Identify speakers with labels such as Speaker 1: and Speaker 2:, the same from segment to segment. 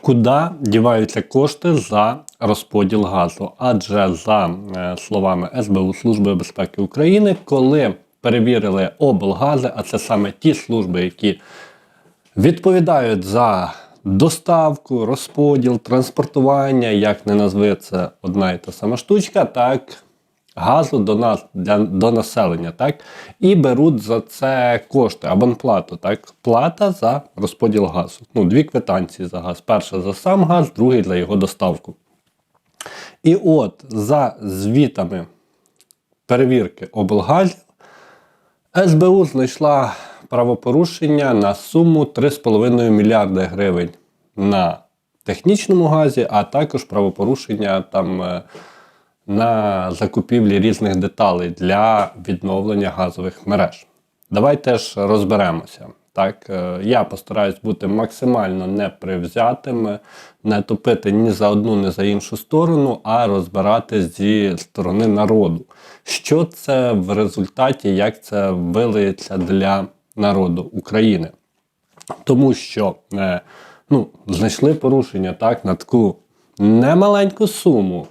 Speaker 1: Куди діваються кошти за розподіл газу? Адже за е, словами СБУ Служби безпеки України, коли перевірили облгази, а це саме ті служби, які відповідають за доставку, розподіл, транспортування, як не назви це одна і та сама штучка, так газу до нас для до населення, так і беруть за це кошти, абонплату, так, плата за розподіл газу. Ну, дві квитанції за газ. Перша за сам газ, другий за його доставку. І от за звітами перевірки облгазів СБУ знайшла правопорушення на суму 3,5 мільярди гривень на технічному газі, а також правопорушення там е, на закупівлі різних деталей для відновлення газових мереж. Давайте ж розберемося. Так, е, я постараюсь бути максимально непривзятим, не топити ні за одну, ні за іншу сторону, а розбирати зі сторони народу. Що це в результаті, як це вилиється для народу України? Тому що е, ну, знайшли порушення так, на таку немаленьку суму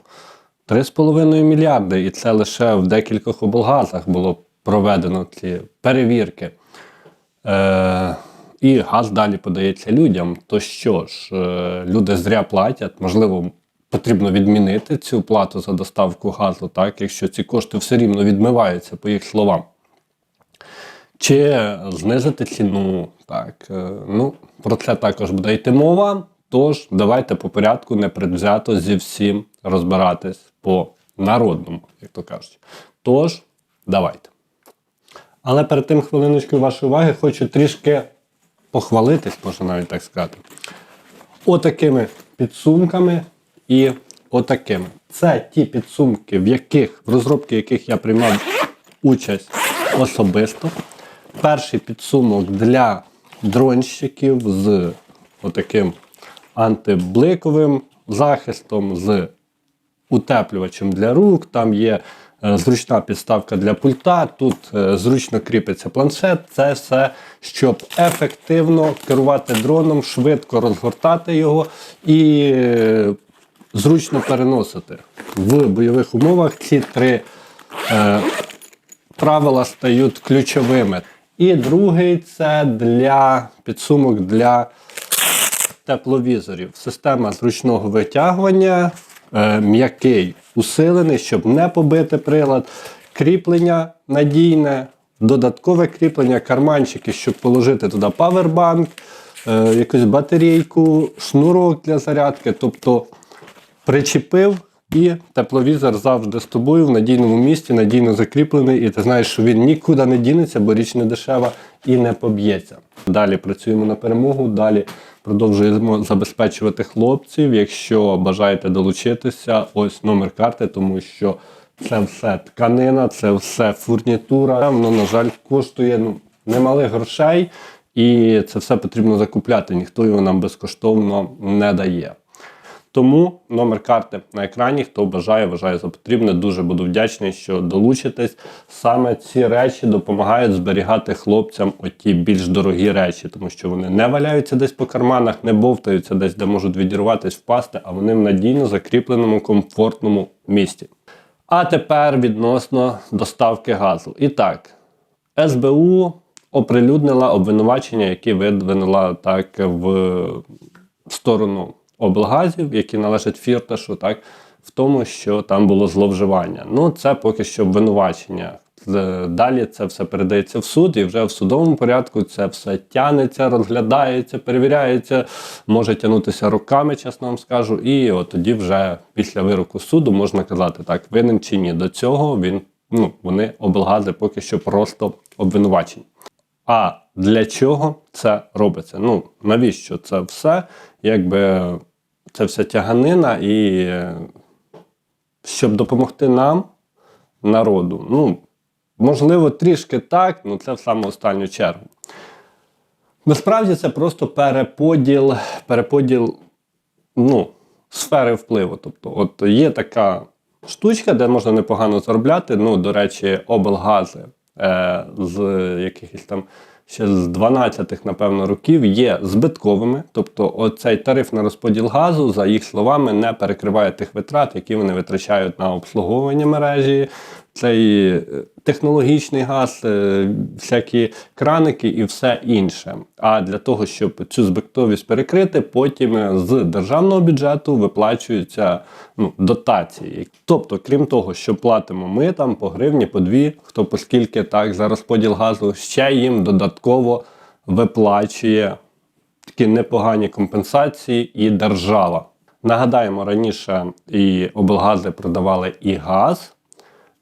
Speaker 1: 3,5 мільярди, і це лише в декількох облгазах було проведено ці перевірки. Е, і газ далі подається людям. То що ж, е, люди зря платять, можливо, потрібно відмінити цю плату за доставку газу, так, якщо ці кошти все рівно відмиваються, по їх словам. Чи знизити ціну. Так, е, ну, Про це також буде йти мова. Тож, давайте по порядку непредвзято зі всім розбиратись по народному, як то кажуть. Тож, давайте. Але перед тим хвилиночкою вашої уваги хочу трішки похвалитись, можна навіть так сказати. Отакими підсумками і отакими. Це ті підсумки, в яких, в розробці яких я приймав участь особисто. Перший підсумок для дронщиків з отаким антибликовим захистом, з утеплювачем для рук. Там є е, зручна підставка для пульта. Тут е, зручно кріпиться планшет. Це все, щоб ефективно керувати дроном, швидко розгортати його і е, зручно переносити. В бойових умовах ці три е, правила стають ключовими. І другий це для підсумок для тепловізорів. Система зручного витягування, е, м'який усилений, щоб не побити прилад, кріплення надійне, додаткове кріплення, карманчики, щоб положити туди павербанк, е, якусь батарейку, шнурок для зарядки. Тобто причепив. І тепловізор завжди з тобою в надійному місці, надійно закріплений, і ти знаєш, що він нікуди не дінеться, бо річ не дешева і не поб'ється. Далі працюємо на перемогу, далі продовжуємо забезпечувати хлопців. Якщо бажаєте долучитися, ось номер карти, тому що це все тканина, це все фурнітура. Воно, на жаль, коштує ну, немалих грошей, і це все потрібно закупляти. Ніхто його нам безкоштовно не дає. Тому номер карти на екрані, хто бажає, вважає за потрібне. Дуже буду вдячний, що долучитесь. Саме ці речі допомагають зберігати хлопцям оті більш дорогі речі, тому що вони не валяються десь по карманах, не бовтаються десь, де можуть відірватись, впасти, а вони в надійно закріпленому комфортному місці. А тепер відносно доставки газу. І так, СБУ оприлюднила обвинувачення, які видвинула так в сторону облгазів, які належать фірташу, так, в тому, що там було зловживання. Ну, це поки що обвинувачення. Далі це все передається в суд, і вже в судовому порядку це все тянеться, розглядається, перевіряється, може тягнутися роками, чесно вам скажу. І от тоді вже після вироку суду можна казати, так, винен чи ні. До цього він, ну, вони облгази поки що просто обвинувачені. А для чого це робиться? Ну, навіщо це все? Якби це вся тяганина, і е, щоб допомогти нам, народу, ну, можливо, трішки так, але це в саму останню чергу. Насправді це просто переподіл, переподіл ну, сфери впливу. Тобто, от є така штучка, де можна непогано заробляти. Ну, до речі, облгази е, з якихось там ще з 12-х, напевно, років є збитковими. Тобто, оцей тариф на розподіл газу, за їх словами, не перекриває тих витрат, які вони витрачають на обслуговування мережі. Цей е, технологічний газ, е, всякі краники і все інше. А для того, щоб цю збитковість перекрити, потім е, з державного бюджету виплачуються ну, дотації. Тобто, крім того, що платимо ми там по гривні, по дві, хто поскільки так за розподіл газу, ще їм додатково виплачує такі непогані компенсації і держава. Нагадаємо, раніше і облгази продавали і газ.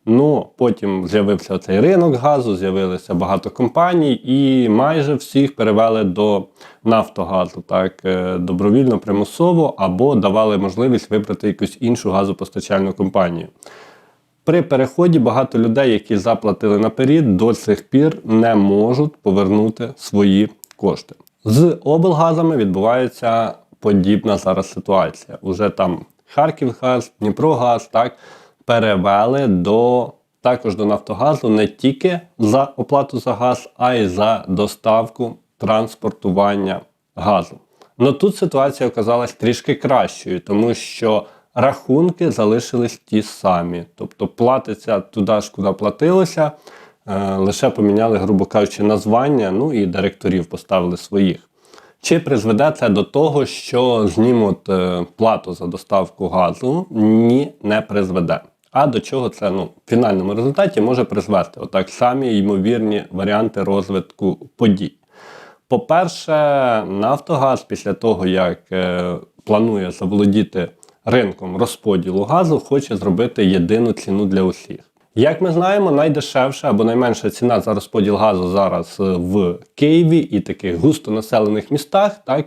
Speaker 1: Ну, потім з'явився цей ринок газу, з'явилося багато компаній, і майже всіх перевели до Нафтогазу, так е, добровільно, примусово, або давали можливість вибрати якусь іншу газопостачальну компанію. При переході багато людей, які заплатили наперед, до сих пір не можуть повернути свої кошти. З облгазами відбувається подібна зараз ситуація. Уже там Харківгаз, Дніпрогаз, так перевели до також до Нафтогазу не тільки за оплату за газ, а й за доставку транспортування газу. Ну тут ситуація оказалась трішки кращою, тому що рахунки залишились ті самі. Тобто платиться туди ж, куди платилося, е, лише поміняли, грубо кажучи, названня, ну і директорів поставили своїх. Чи призведе це до того, що знімуть е, плату за доставку газу? Ні, не призведе. А до чого це ну, в фінальному результаті може призвести отак самі ймовірні варіанти розвитку подій. По-перше, Нафтогаз після того, як е, планує заволодіти ринком розподілу газу, хоче зробити єдину ціну для усіх. Як ми знаємо, найдешевша або найменша ціна за розподіл газу зараз е, в Києві і таких густонаселених містах, так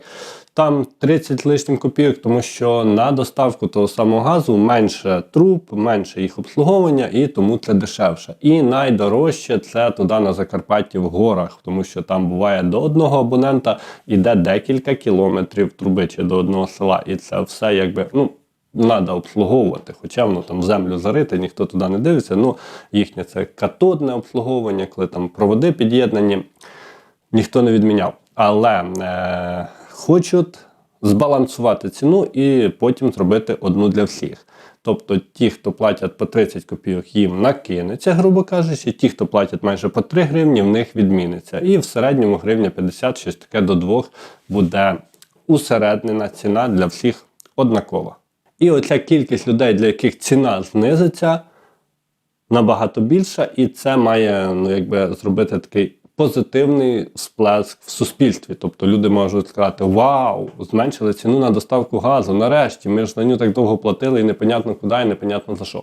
Speaker 1: там 30 лишнім копійок, тому що на доставку того самого газу менше труб, менше їх обслуговування, і тому це дешевше. І найдорожче це туди на Закарпатті в горах, тому що там буває до одного абонента іде декілька кілометрів труби чи до одного села. І це все якби ну. Треба обслуговувати, хоча воно там землю зарите, ніхто туди не дивиться. Ну, їхнє це катодне обслуговування, коли там проводи під'єднані, ніхто не відміняв. Але е, хочуть збалансувати ціну і потім зробити одну для всіх. Тобто ті, хто платять по 30 копійок, їм накинеться, грубо кажучи, ті, хто платять майже по 3 гривні, в них відміниться. І в середньому гривня 50, щось таке до 2 буде усереднена ціна для всіх однакова. І оця кількість людей, для яких ціна знизиться, набагато більша, і це має ну, якби, зробити такий позитивний сплеск в суспільстві. Тобто люди можуть сказати: Вау, зменшили ціну на доставку газу. Нарешті ми ж на нього так довго платили і непонятно куди, і непонятно за що.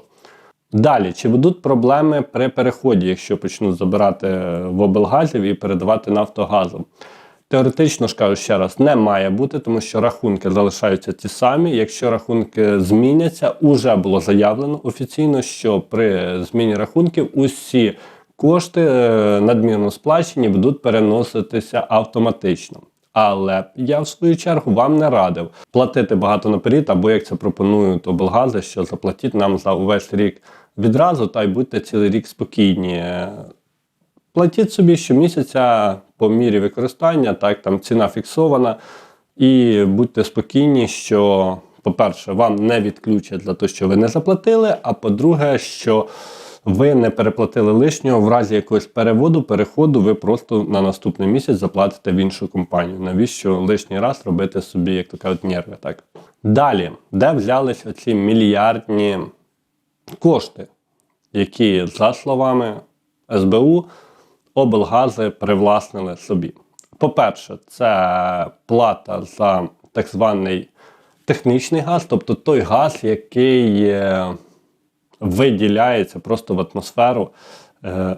Speaker 1: Далі, чи будуть проблеми при переході, якщо почнуть забирати в облгазів і передавати нафтогазом? Теоретично ж кажу ще раз, не має бути, тому що рахунки залишаються ті самі. Якщо рахунки зміняться, уже було заявлено офіційно, що при зміні рахунків усі кошти е, надмірно сплачені будуть переноситися автоматично. Але я в свою чергу вам не радив платити багато наперед, або як це пропонують облгази, що заплатіть нам за увесь рік відразу, та й будьте цілий рік спокійні. Платіть собі щомісяця по мірі використання, так там ціна фіксована, і будьте спокійні, що, по-перше, вам не відключать за те, що ви не заплатили. А по-друге, що ви не переплатили лишнього в разі якогось переводу, переходу, ви просто на наступний місяць заплатите в іншу компанію. Навіщо лишній раз робити собі, як то кажуть, нерви? Так? Далі, де взялись оці мільярдні кошти, які, за словами СБУ, облгази привласнили собі. По-перше, це плата за так званий технічний газ, тобто той газ, який виділяється просто в атмосферу е,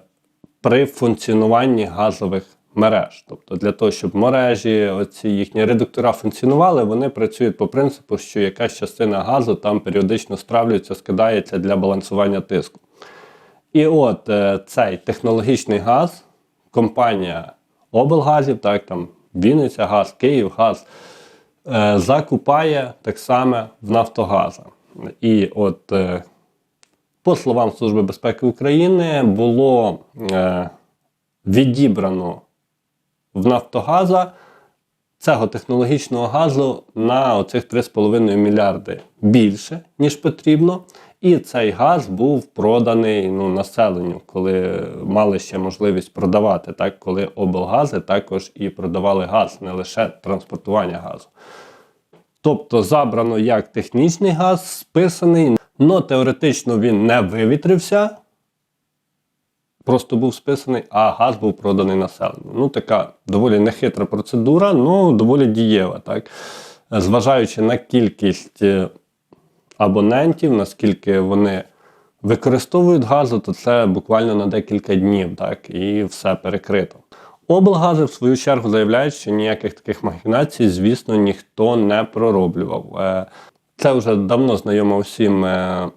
Speaker 1: при функціонуванні газових мереж. Тобто для того, щоб мережі, оці їхні редуктора функціонували, вони працюють по принципу, що якась частина газу там періодично стравлюється, скидається для балансування тиску. І от е, цей технологічний газ, компанія облгазів, так там Вінниця Газ, Київгаз, е, закупає так само в Нафтогаза. І от е, по словам Служби безпеки України, було е, відібрано в Нафтогаза цього технологічного газу на оцих 3,5 мільярди більше, ніж потрібно. І цей газ був проданий ну, населенню, коли мали ще можливість продавати, так, коли облгази також і продавали газ, не лише транспортування газу. Тобто забрано як технічний газ, списаний, але теоретично він не вивітрився, просто був списаний, а газ був проданий населенню. Ну, така доволі нехитра процедура, але доволі дієва. Так? Зважаючи на кількість е, абонентів, наскільки вони використовують газу, то це буквально на декілька днів, так, і все перекрито. Облгази, в свою чергу, заявляють, що ніяких таких махінацій, звісно, ніхто не пророблював. Це вже давно знайома всім е,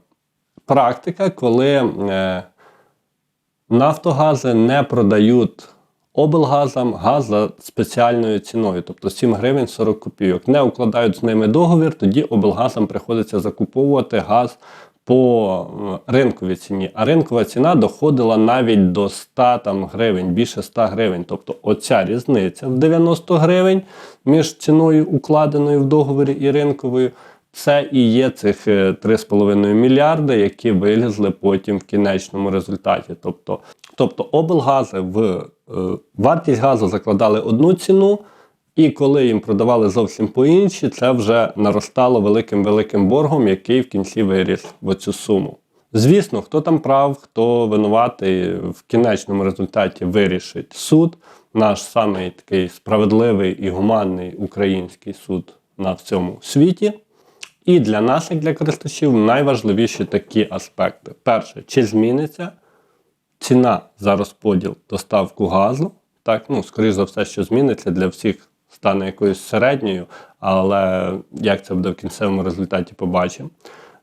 Speaker 1: практика, коли е, Нафтогази не продають облгазам газ за спеціальною ціною, тобто 7 гривень 40 копійок. Не укладають з ними договір, тоді облгазам приходиться закуповувати газ по е, ринковій ціні. А ринкова ціна доходила навіть до 100 там, гривень, більше 100 гривень. Тобто оця різниця в 90 гривень між ціною укладеною в договорі і ринковою. Це і є цих е, 3,5 мільярди, які вилізли потім в кінечному результаті. Тобто, тобто облгази в е, вартість газу закладали одну ціну, і коли їм продавали зовсім по іншій, це вже наростало великим великим боргом, який в кінці виріс в оцю суму. Звісно, хто там прав, хто винуватий в кінечному результаті вирішить суд. Наш самий такий справедливий і гуманний український суд на всьому світі. І для нас, як для користувачів, найважливіші такі аспекти. Перше, чи зміниться ціна за розподіл доставку газу. Так, ну, скоріш за все, що зміниться для всіх стане якоюсь середньою, але як це буде в кінцевому результаті, побачимо.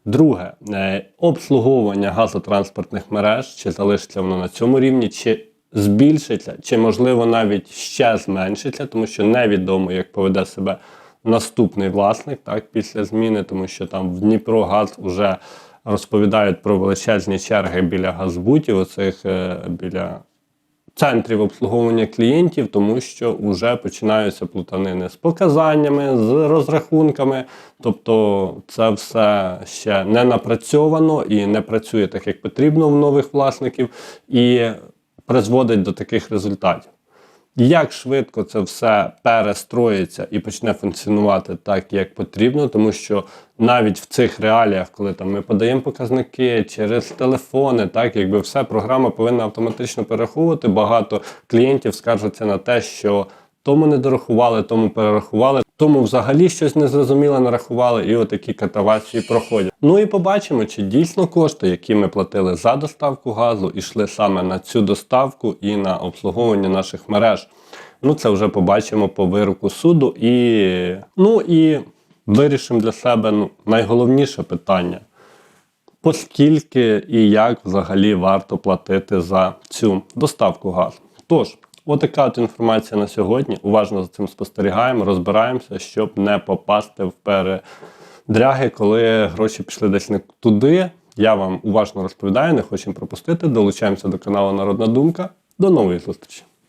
Speaker 1: Друге, е, обслуговування газотранспортних мереж, чи залишиться воно на цьому рівні, чи збільшиться, чи можливо навіть ще зменшиться, тому що невідомо, як поведе себе наступний власник так, після зміни, тому що там в Дніпро газ вже розповідають про величезні черги біля газбутів, оцих е, біля центрів обслуговування клієнтів, тому що вже починаються плутанини з показаннями, з розрахунками. Тобто це все ще не напрацьовано і не працює так, як потрібно в нових власників, і призводить до таких результатів. Як швидко це все перестроїться і почне функціонувати так, як потрібно, тому що навіть в цих реаліях, коли там ми подаємо показники через телефони, так якби все програма повинна автоматично перераховувати. Багато клієнтів скаржаться на те, що тому не дорахували, тому перерахували, тому взагалі щось незрозуміле нарахували, і отакі катавації проходять. Ну і побачимо, чи дійсно кошти, які ми платили за доставку газу, йшли саме на цю доставку і на обслуговування наших мереж. Ну, це вже побачимо по вироку суду. І ну і вирішимо для себе ну, найголовніше питання. Поскільки і як взагалі варто платити за цю доставку газу? Тож, отака от інформація на сьогодні. Уважно за цим спостерігаємо, розбираємося, щоб не попасти в передряги, коли гроші пішли десь не туди. Я вам уважно розповідаю, не хочемо пропустити. Долучаємося до каналу Народна Думка. До нової зустрічі!